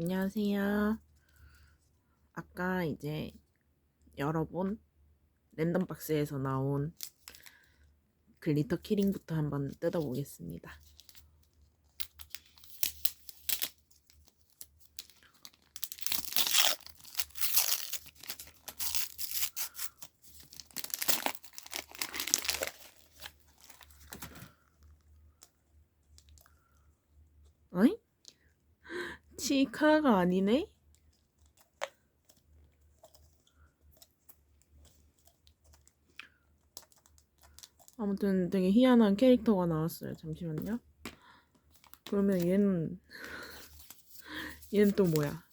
안녕하세요. 아까 이제 열어본 랜덤 박스에서 나온 글리터 키링부터 한번 뜯어보겠습니다. 어이? 치카가 아니네? 아무튼 되게 희한한 캐릭터가 나왔어요. 잠시만요. 그러면 얘는 얘는 또 뭐야?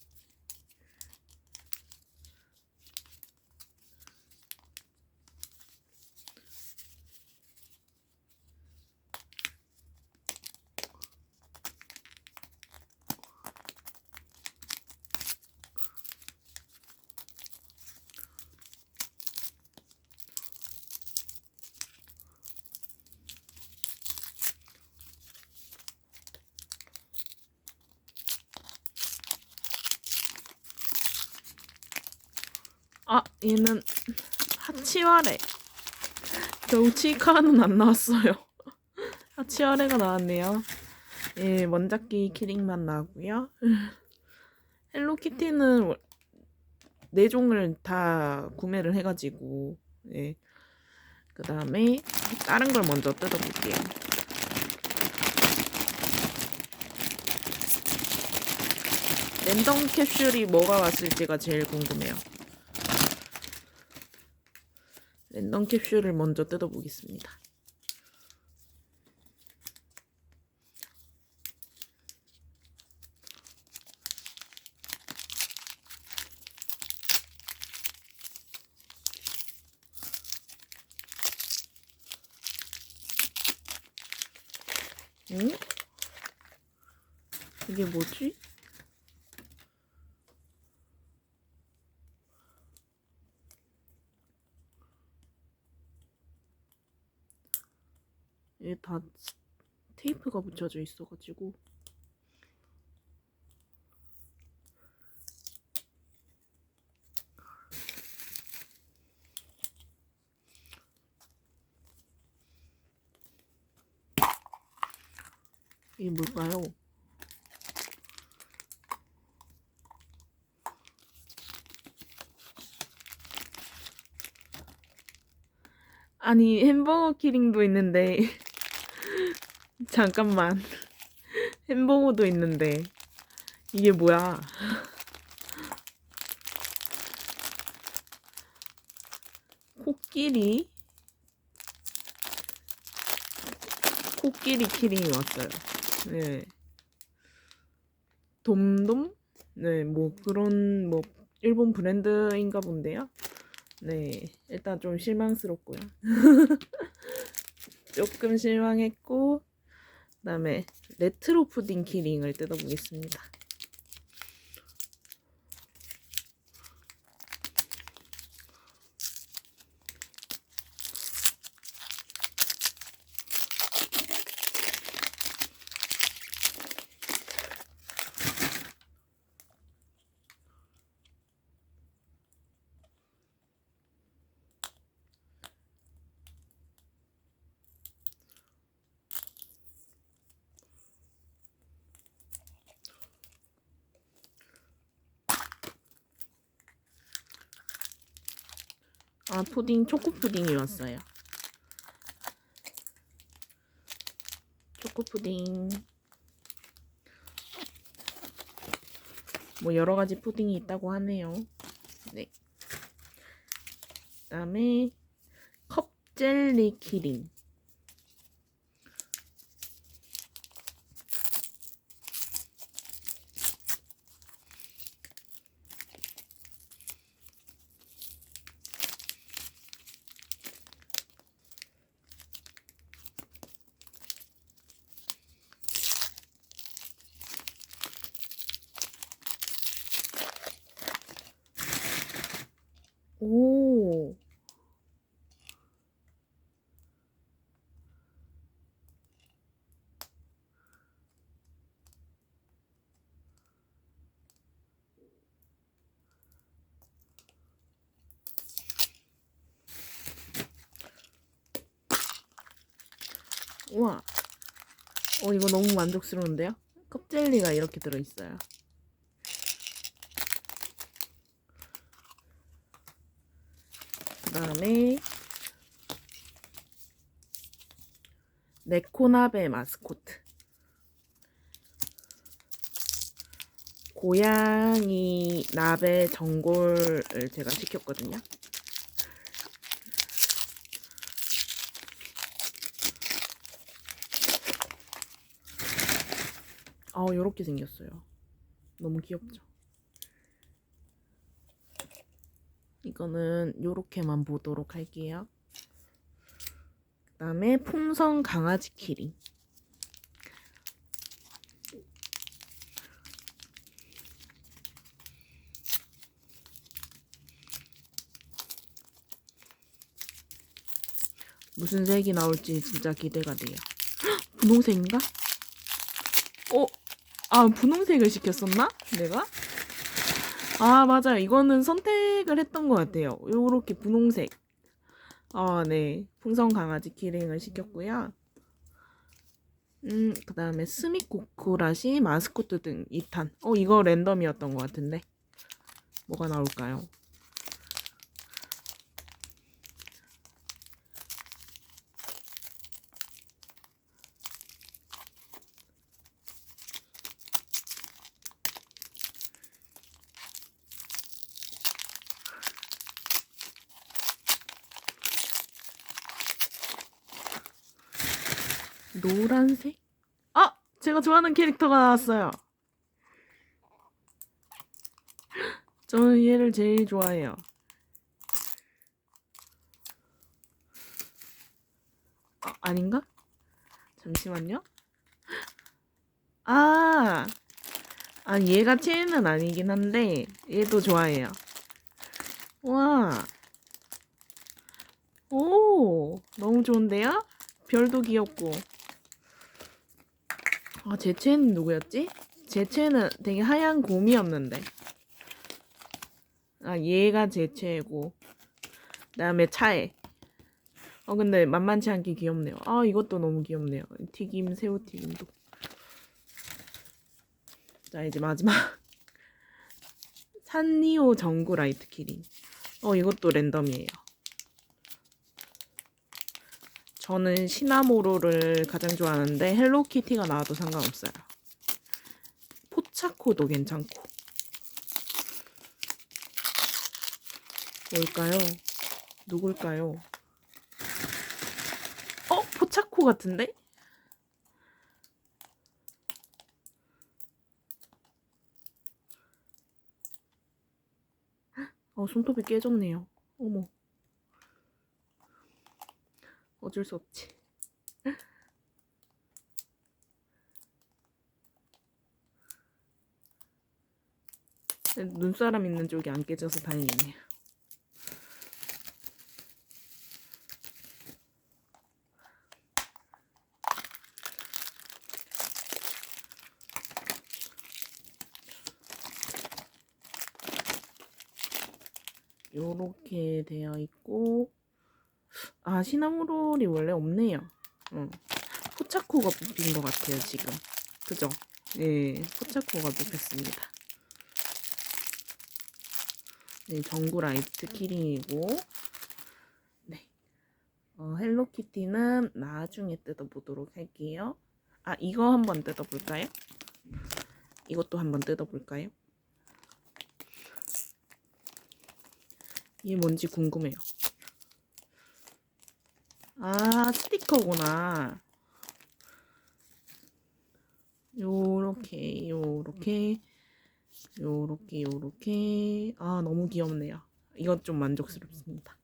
아, 얘는 하치와레. 겨우 치카는 안 나왔어요. 하치와레가 나왔네요. 예, 원작기 키링만 나왔고요. 헬로키티는 월- 네 종을 다 구매를 해가지고 예. 그 다음에 다른 걸 먼저 뜯어볼게요. 랜덤 캡슐이 뭐가 왔을지가 제일 궁금해요. 랜덤 캡슐을 먼저 뜯어보겠습니다. 응? 이게 뭐지? 다 테이프가 붙여져 있어가지고 이게 뭘까요? 아니 햄버거 키링도 있는데 잠깐만. 햄버거도 있는데. 이게 뭐야? 코끼리? 코끼리 키링이 왔어요. 네. 돔돔? 네 뭐 그런 뭐 일본 브랜드인가 본데요? 네 일단 좀 실망스럽고요. 조금 실망했고 그다음에 레트로 푸딩 키링을 뜯어보겠습니다. 아 푸딩 초코 푸딩이 왔어요. 초코 푸딩. 뭐 여러 가지 푸딩이 있다고 하네요. 네. 그 다음에 컵 젤리 키링. 오. 우와. 어, 이거 너무 만족스러운데요? 컵젤리가 이렇게 들어있어요. 그 다음에 네코나베 마스코트. 고양이 나베 전골을 제가 시켰거든요. 아, 요렇게 생겼어요. 너무 귀엽죠? 이거는 요렇게만 보도록 할게요. 그 다음에 풍선 강아지 키링. 무슨 색이 나올지 진짜 기대가 돼요. 헉, 분홍색인가? 어? 아, 분홍색을 시켰었나? 내가? 아, 맞아요. 이거는 선택을 했던 것 같아요. 요렇게 분홍색. 아, 네. 풍선 강아지 키링을 시켰고요. 음, 그 다음에 스미코쿠라시 마스코트 등 2탄. 어, 이거 랜덤이었던 것 같은데. 뭐가 나올까요? 노란색? 아! 제가 좋아하는 캐릭터가 나왔어요. 저는 얘를 제일 좋아해요. 아, 아닌가? 잠시만요. 아! 아, 얘가 체인은 아니긴 한데, 얘도 좋아해요. 와. 오, 너무 좋은데요? 별도 귀엽고. 아, 제 채는 누구였지? 제 채는 되게 하얀 곰이었는데. 아, 얘가 제 채고. 그 다음에 차에. 어, 근데 만만치 않게 귀엽네요. 아, 이것도 너무 귀엽네요. 튀김, 새우튀김도. 자, 이제 마지막. 산리오 정구 라이트 키링. 어, 이것도 랜덤이에요. 저는 시나모로를 가장 좋아하는데 헬로키티가 나와도 상관없어요. 포차코도 괜찮고. 뭘까요? 누굴까요? 어? 포차코 같은데? 어, 손톱이 깨졌네요. 어머. 어쩔 수 없지. 눈사람 있는 쪽이 안 깨져서 다행이네요. 요렇게 되어 있고 아 시나모롤이 원래 없네요. 응. 포차코가 뽑힌 것 같아요 지금. 그죠? 네, 포차코가 뽑혔습니다. 네, 전구 라이트 키링이고, 네, 어, 헬로키티는 나중에 뜯어보도록 할게요. 아, 이거 한번 뜯어볼까요? 이것도 한번 뜯어볼까요? 이게 뭔지 궁금해요. 아, 스티커구나. 요렇게, 요렇게, 요렇게, 요렇게. 아, 너무 귀엽네요. 이것 좀 만족스럽습니다.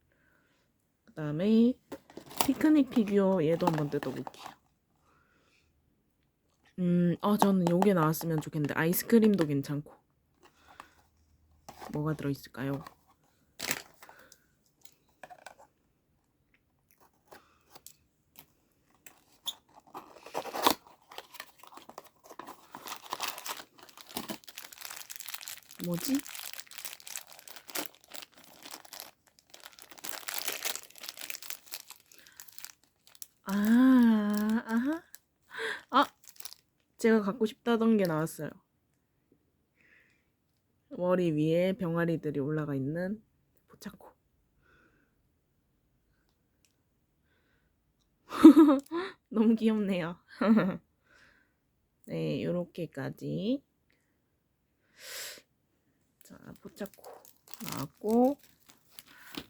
그 다음에, 피크닉 피규어 얘도 한번 뜯어볼게요. 음, 아, 저는 요게 나왔으면 좋겠는데, 아이스크림도 괜찮고. 뭐가 들어있을까요? 뭐지? 아, 아하. 제가 갖고 싶다던 게 나왔어요. 머리 위에 병아리들이 올라가 있는 포차코. 너무 귀엽네요. 네, 요렇게까지. 자, 포차코 나왔고,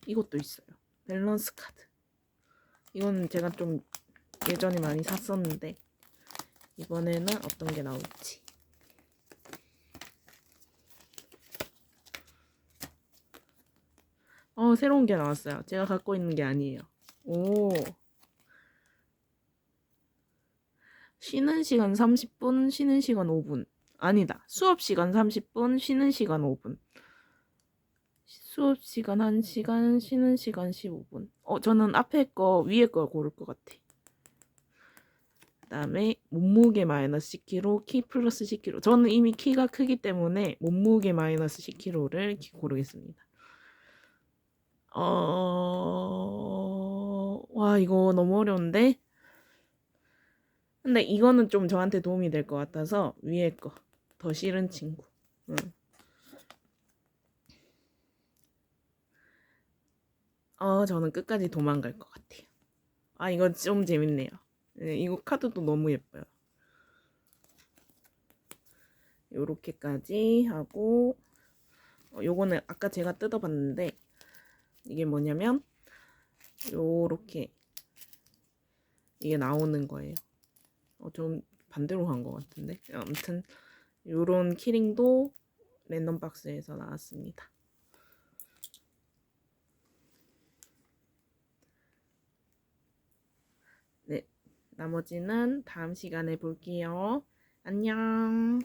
이것도 있어요. 밸런스 카드. 이거는 제가 좀 예전에 많이 샀었는데, 이번에는 어떤 게 나올지. 어, 새로운 게 나왔어요. 제가 갖고 있는 게 아니에요. 오. 쉬는 시간 30분, 쉬는 시간 5분. 아니다. 수업 시간 30분, 쉬는 시간 5분. 수업 시간 1시간, 쉬는 시간 15분. 어, 저는 앞에 거, 위에 거 고를 것 같아. 그다음에 몸무게 마이너스 10kg, 키 플러스 10kg. 저는 이미 키가 크기 때문에 몸무게 마이너스 10kg를 고르겠습니다. 어, 와, 이거 너무 어려운데? 근데 이거는 좀 저한테 도움이 될 것 같아서 위에 거. 더 싫은 친구. 응. 어, 저는 끝까지 도망갈 것 같아요. 아, 이거 좀 재밌네요. 네, 이거 카드도 너무 예뻐요. 요렇게까지 하고, 어, 요거는 아까 제가 뜯어봤는데, 이게 뭐냐면, 요렇게, 이게 나오는 거예요. 어, 좀 반대로 간것 같은데. 아무튼, 요런 키링도 랜덤 박스에서 나왔습니다. 네, 나머지는 다음 시간에 볼게요. 안녕.